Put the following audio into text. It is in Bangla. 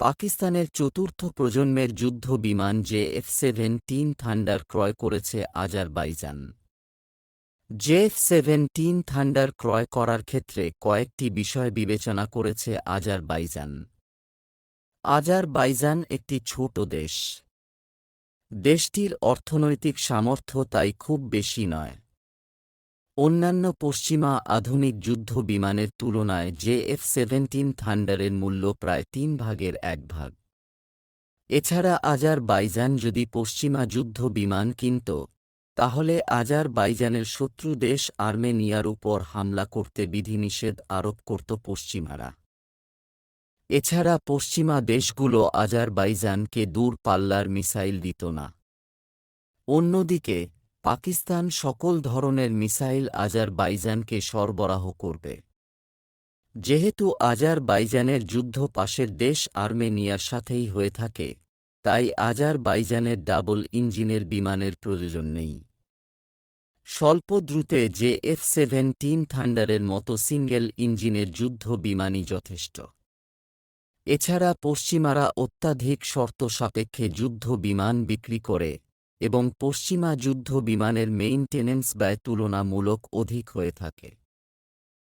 পাকিস্তানের চতুর্থ প্রজন্মের যুদ্ধ বিমান জে এফ সেভেন্টিন থান্ডার ক্রয় করেছে আজারবাইজান। জেএফ সেভেন্টিন থান্ডার ক্রয় করার ক্ষেত্রে কয়েকটি বিষয় বিবেচনা করেছে আজারবাইজান। আজারবাইজান একটি ছোট দেশ। দেশটির অর্থনৈতিক সামর্থ্য তাই খুব বেশি নয়। অন্যান্য পশ্চিমা আধুনিক যুদ্ধ বিমানের তুলনায় জে এফ সেভেন্টিন থান্ডারের মূল্য প্রায় তিন ভাগের এক ভাগ। এছাড়া আজার বাইজান যদি পশ্চিমা যুদ্ধ বিমান কিনত, তাহলে আজার বাইজানের শত্রু দেশ আর্মেনিয়ার উপর হামলা করতে বিধিনিষেধ আরোপ করত পশ্চিমারা। এছাড়া পশ্চিমা দেশগুলো আজার বাইজানকে দূর পাল্লার মিসাইল দিত না। অন্যদিকে পাকিস্তান সকল ধরনের মিসাইল আজারবাইজানকে সরবরাহ করবে। যেহেতু আজারবাইজানের যুদ্ধ পাশের দেশ আর্মেনিয়ার সাথেই হয়ে থাকে, তাই আজারবাইজানের ডাবল ইঞ্জিনের বিমানের প্রয়োজন নেই। স্বল্প দ্রুতে যে এফ সেভেন্টিন থান্ডারের মতো সিঙ্গেল ইঞ্জিনের যুদ্ধ বিমানই যথেষ্ট। এছাড়া পশ্চিমারা অত্যাধিক শর্ত সাপেক্ষে যুদ্ধ বিমান বিক্রি করে এবং পশ্চিমা যুদ্ধ বিমানের মেইনটেনেন্স ব্যয় তুলনামূলক অধিক হয়ে থাকে।